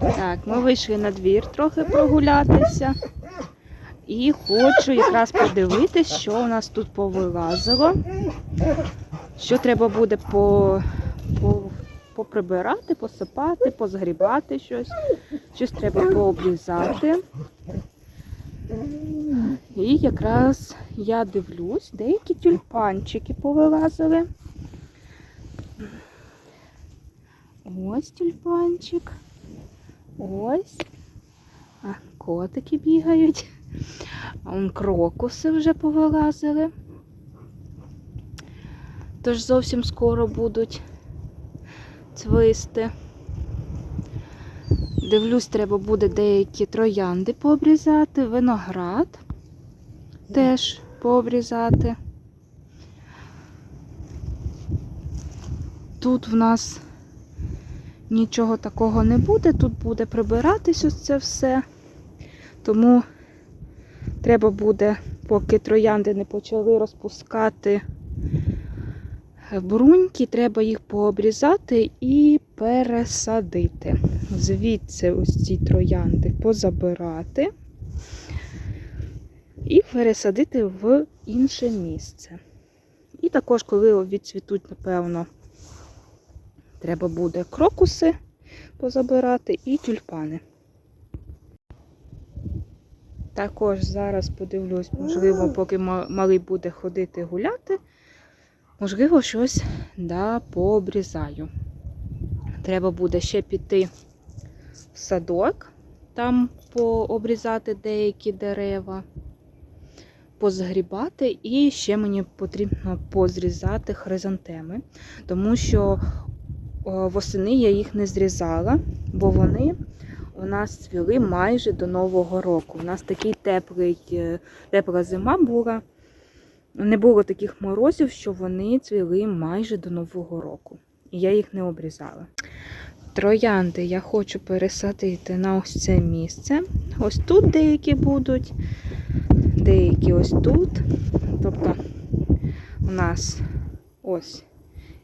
Так, ми вийшли на двір трохи прогулятися. І хочу якраз подивитись, що у нас тут повилазило. Що треба буде по, по, поприбирати, посипати, позгрібати щось. Щось треба пообрізати. І якраз я дивлюсь, деякі тюльпанчики повилазили. Ось тюльпанчик. Ось. А, котики бігають. А крокуси вже повилазили. Тож зовсім скоро будуть цвисти. Дивлюсь, треба буде деякі троянди пообрізати, виноград теж пообрізати. Тут в нас нічого такого не буде, тут буде прибиратись ось це все. Тому треба буде, поки троянди не почали розпускати бруньки, треба їх пообрізати і пересадити. Звідси ось ці троянди позабирати і пересадити в інше місце. І також, коли відцвітуть, напевно, треба буде крокуси позабирати і тюльпани. Також зараз подивлюсь, можливо, поки малий буде ходити гуляти, можливо, щось да, пообрізаю. Треба буде ще піти в садок, там пообрізати деякі дерева, позгрібати, і ще мені потрібно позрізати хризантеми, тому що восени я їх не зрізала, бо вони у нас цвіли майже до Нового року. У нас такий теплий, е, тепла зима була. Не було таких морозів, що вони цвіли майже до Нового року. І я їх не обрізала. Троянди я хочу пересадити на ось це місце. Ось тут деякі будуть, деякі ось тут. Тобто у нас ось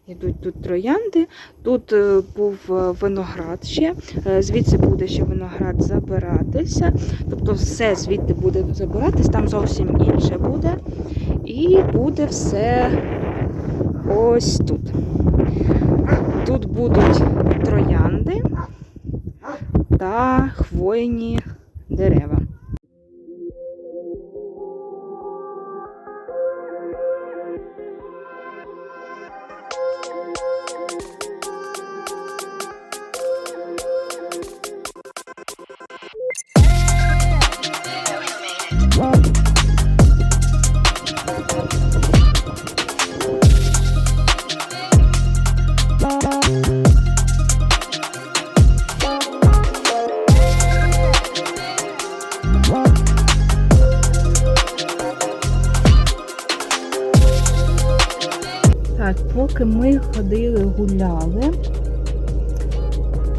Ідуть тут троянди. Тут е, був е, виноград ще, е, звідси буде ще виноград забиратися. Тобто все звідти буде забиратись, там зовсім інше буде. І буде все ось тут. Тут будуть троянди та хвойні дерева. Гуляли,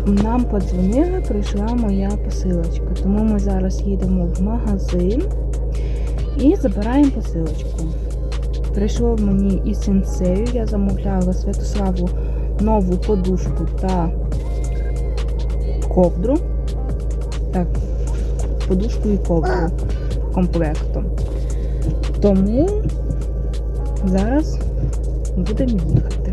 нам подзвонили, прийшла моя посилочка. Тому ми зараз їдемо в магазин і забираємо посилочку. Прийшло мені і сенсею, я замовляла Святославу нову подушку та ковдру. Так, подушку і ковдру комплектом. Тому зараз будемо їхати.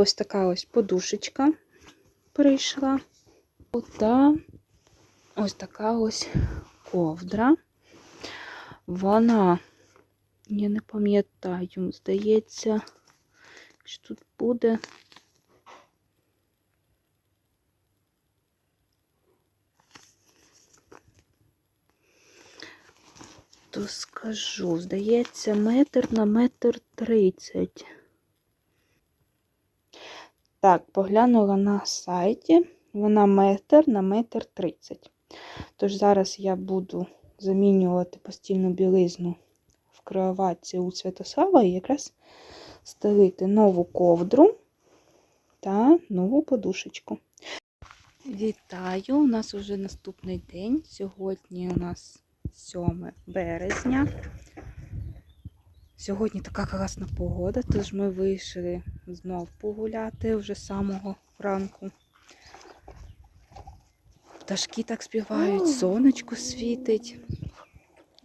Ось така ось подушечка прийшла. Та ось така ось ковдра. Вона, я не пам'ятаю, здається, що тут буде. То скажу, здається, метр на метр тридцять. Так, поглянула на сайті, вона метр на метр тридцять. Тож зараз я буду замінювати постільну білизну в кроватці у Святослава і якраз стелити нову ковдру та нову подушечку. Вітаю! У нас вже наступний день. Сьогодні у нас 7 березня. Сьогодні така класна погода, тож ми вийшли знов погуляти вже з самого ранку. Пташки так співають, сонечко світить.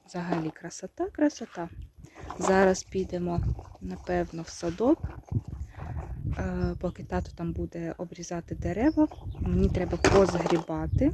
Взагалі красота, красота. Зараз підемо, напевно, в садок. Е, Поки тато там буде обрізати дерева, мені треба позгрібати.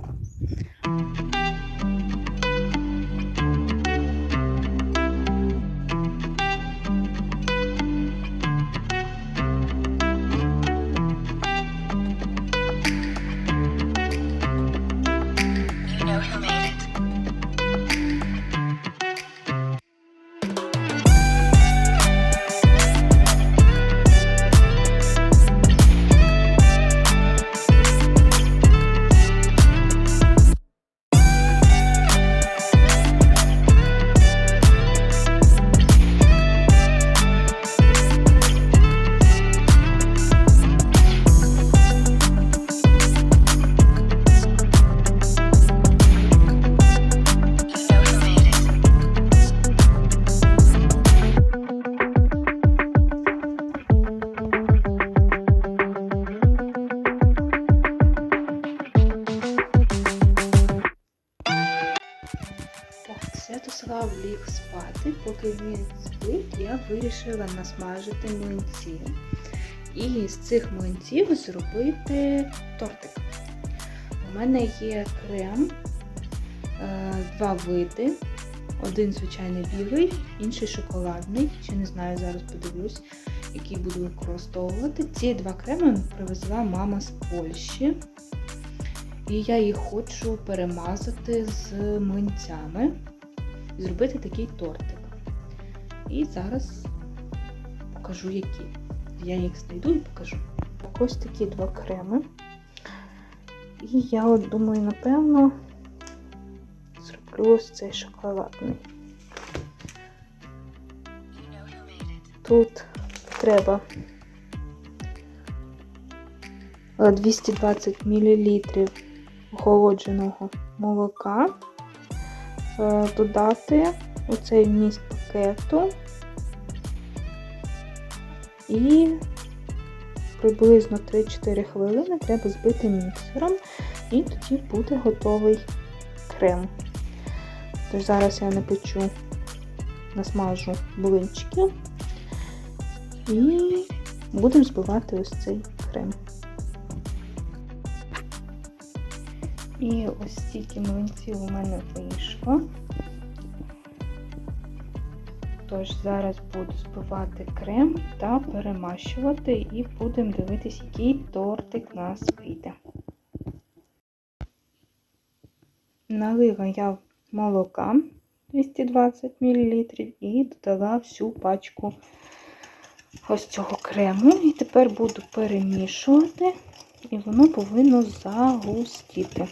Святослав ліг спати, поки він спить, я вирішила насмажити млинці. І з цих млинців зробити тортик. У мене є крем, е, два види. Один звичайний білий, інший шоколадний. Ще не знаю, зараз подивлюсь, який буду використовувати. Ці два креми привезла мама з Польщі. І я їх хочу перемазати з млинцями зробити такий тортик. І зараз покажу, які. Я їх знайду і покажу. Ось такі два креми. І я от думаю, напевно, зроблю ось цей шоколадний. Тут треба е, 220 мл охолодженого молока, додати у цей вміст пакету і приблизно 3-4 хвилини треба збити міксером, і тоді буде готовий крем. Тож зараз я напечу, насмажу блинчиків. І будемо збивати ось цей крем. І ось стільки млинців у мене вийшло. Тож зараз буду збивати крем та перемащувати і будемо дивитись, який тортик у нас вийде. Налила я молока 220 мл і додала всю пачку ось цього крему. І тепер буду перемішувати, і воно повинно загустіти.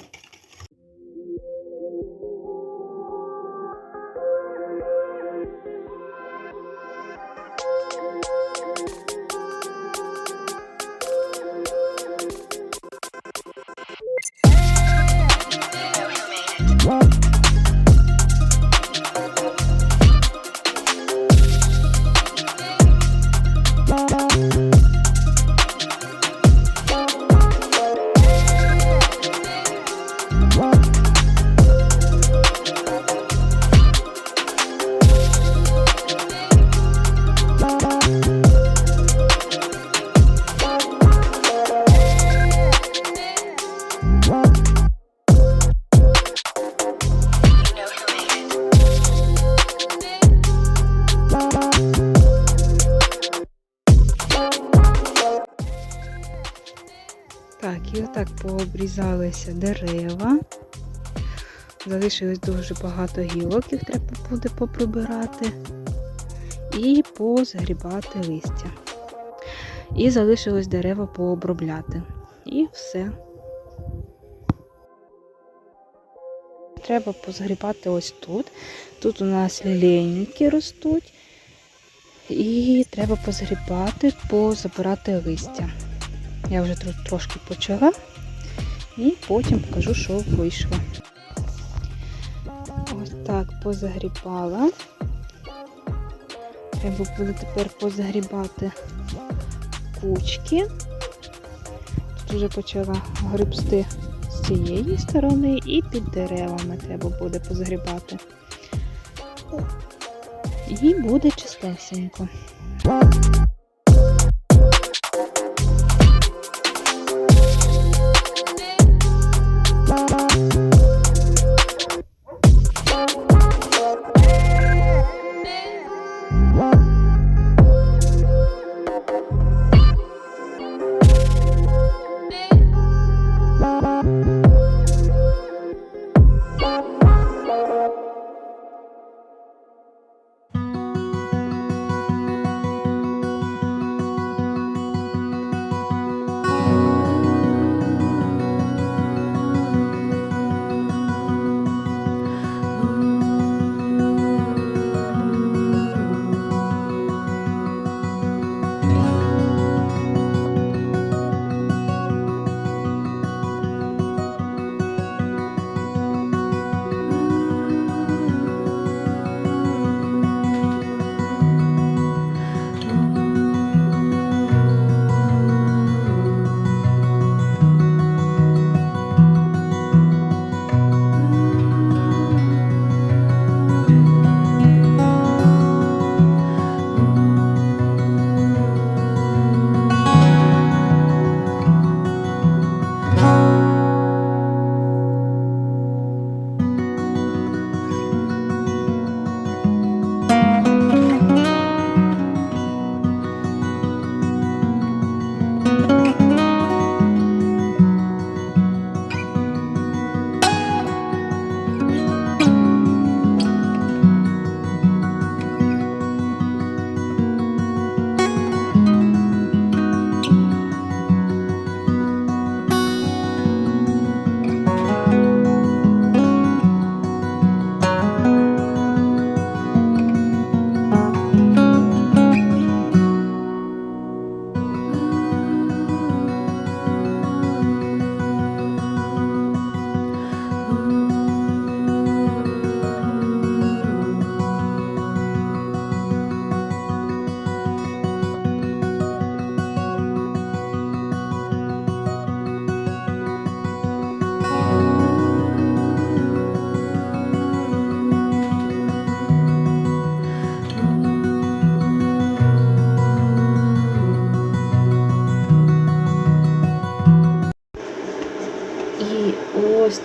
Пообрізалися дерева. Залишилось дуже багато гілок, їх треба буде поприбирати. І позгрібати листя. І залишилось дерева пообробляти. І все. Треба позгрібати ось тут. Тут у нас лілейники ростуть. І треба позгрібати, позабирати листя. Я вже тут трошки почала. І потім покажу, що вийшло. Ось так позагрібала. Треба буде тепер позагрібати кучки. Тут вже почала грибсти з цієї сторони і під деревами треба буде позагрібати. І буде чистесенько.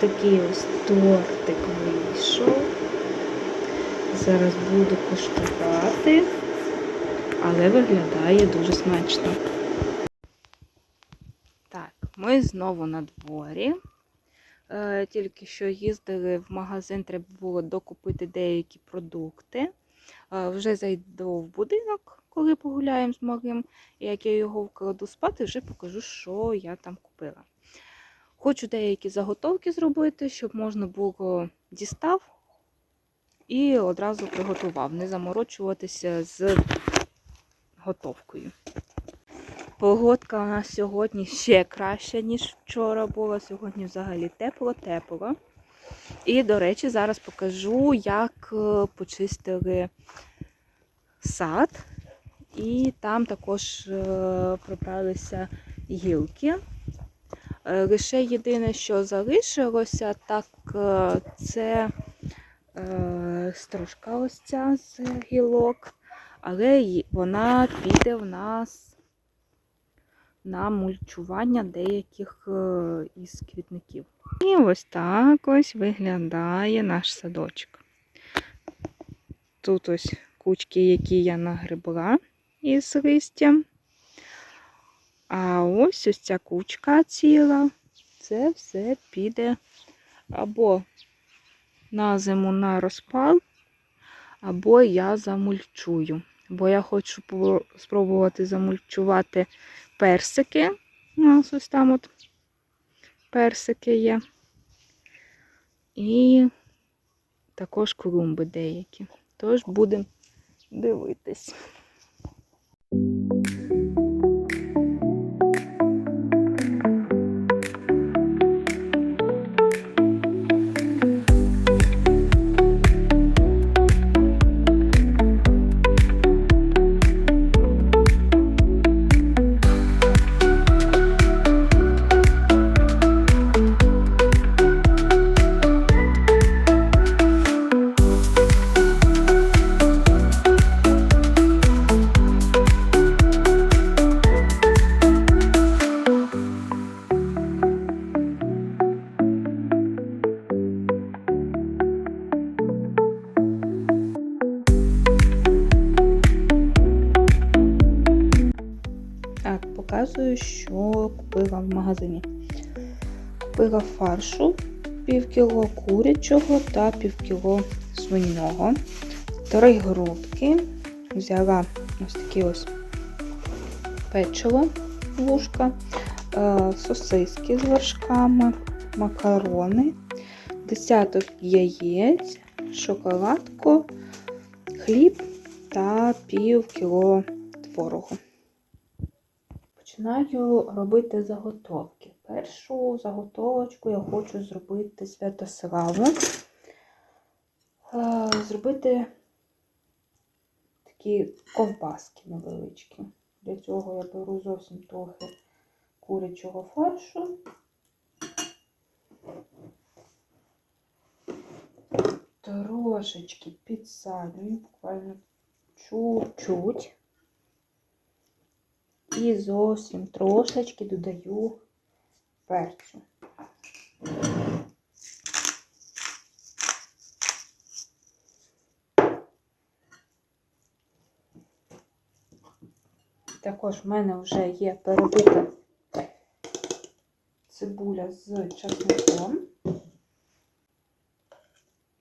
Такий ось тортик вийшов. Зараз буду куштувати, але виглядає дуже смачно. Так, ми знову на дворі. Е, Тільки що їздили в магазин, треба було докупити деякі продукти. Е, Вже зайду в будинок, коли погуляємо з малим. І як я його вкладу спати, вже покажу, що я там купила. Хочу деякі заготовки зробити, щоб можна було дістав і одразу приготував, не заморочуватися з готовкою. Погодка у нас сьогодні ще краща, ніж вчора була. Сьогодні взагалі тепло-тепло. І, до речі, зараз покажу, як е, почистили сад. І там також е, прибралися гілки. Е, Лише єдине, що залишилося, так е, це е, стружка ось ця з гілок, але вона піде в нас на мульчування деяких із квітників. І ось так ось виглядає наш садочок. Тут ось кучки, які я нагребла із листям. А ось ось ця кучка ціла це все піде або на зиму на розпал, або я замульчую. Бо я хочу спробувати замульчувати персики. У нас ось там от персики є. І також клумби деякі. Тож будемо дивитись. Показую, що купила в магазині. Купила фаршу пів кіло курячого та пів кіло свиного. Три грудки. Взяла ось такі ось печиво вушка, е, сосиски з вершками, макарони, десяток яєць, шоколадку, хліб та пів кіло творогу. Починаю робити заготовки. Першу заготовочку я хочу зробити Святославу. Е, Зробити такі ковбаски невеличкі. Для цього я беру зовсім трохи курячого фаршу. Трошечки підсалюю, буквально чуть-чуть. І зовсім трошечки додаю перцю. Також в мене вже є перебита цибуля з часником.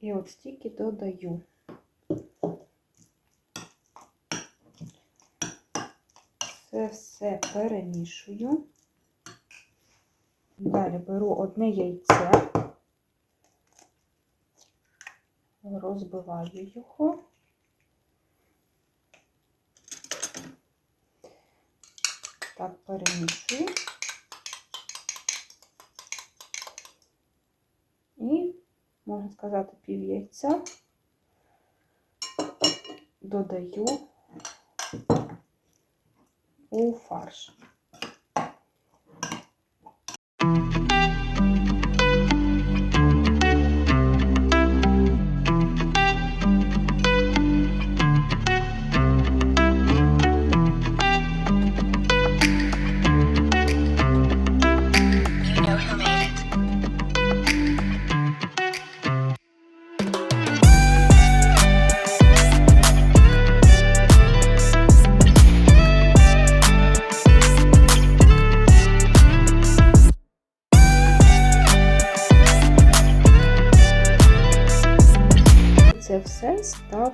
І от стільки додаю. Це все перемішую. Далі беру одне яйце, розбиваю його. Так, перемішую. І, можна сказати, пів яйця додаю у фарш. You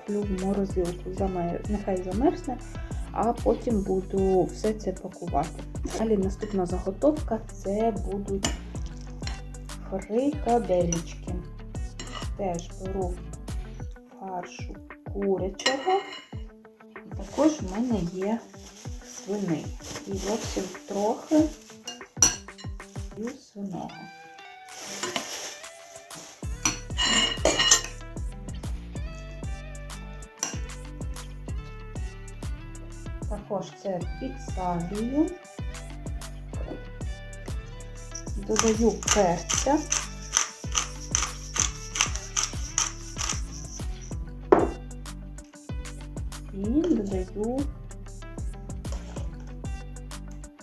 ставлю в морозилку. Замер... Нехай замерзне, а потім буду все це пакувати. Далі наступна заготовка це будуть фрикаделечки. Теж беру фаршу курячого. Також в мене є свини. І зовсім трохи свиного. Також це підсалюю, додаю перця. І додаю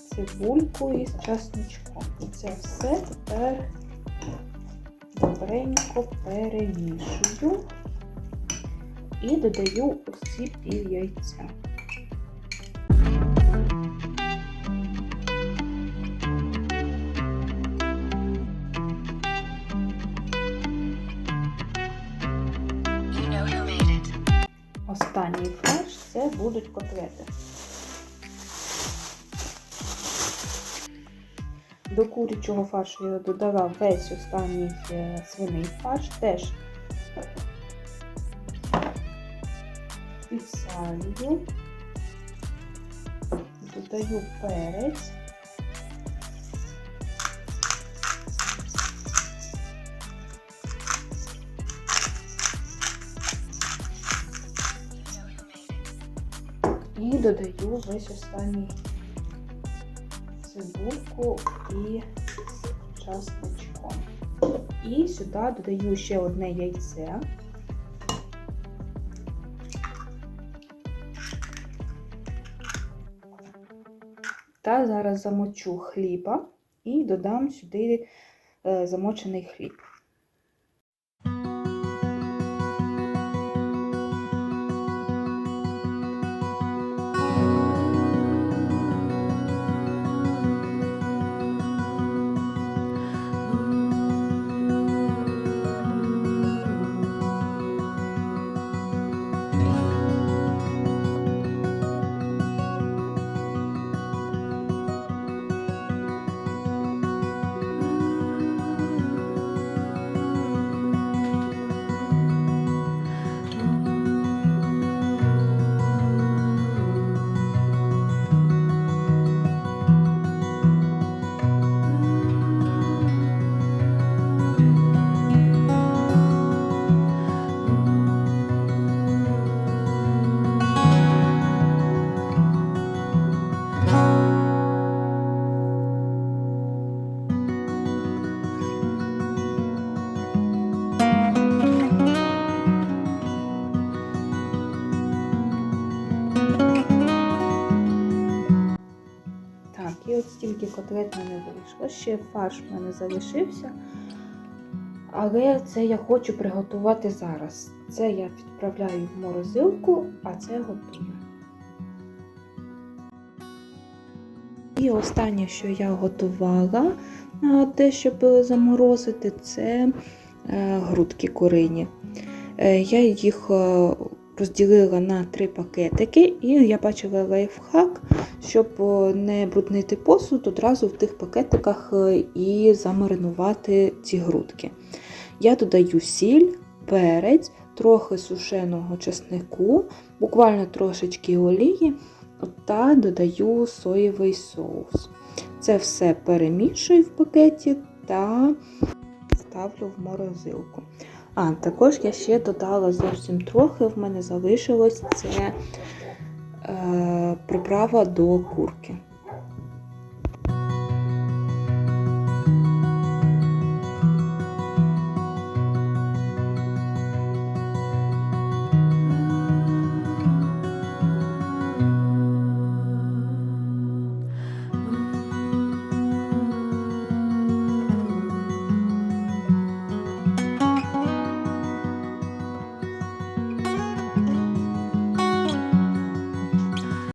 цибульку із часничком. Це все тепер добренько перемішую і додаю ці пів яйця. Будуть котлети. До курячого фаршу я додала весь останній е, свиний фарш, теж підсалюю, додаю перець. І додаю весь останній цибульку і часничком. І сюди додаю ще одне яйце. Та зараз замочу хліба і додам сюди е, замочений хліб. І от стільки котлет в мене вийшло. Ще фарш в мене залишився. Але це я хочу приготувати зараз. Це я відправляю в морозилку, а це готую. І останнє, що я готувала, а, те, щоб заморозити, це е, грудки курині. Е, Я їх е, розділила на три пакетики, і я бачила лайфхак, щоб е, не бруднити посуд, одразу в тих пакетиках е, і замаринувати ці грудки. Я додаю сіль, перець, трохи сушеного чеснику, буквально трошечки олії та додаю соєвий соус. Це все перемішую в пакеті та ставлю в морозилку. А, також я ще додала зовсім трохи, в мене залишилось це е, приправа до курки.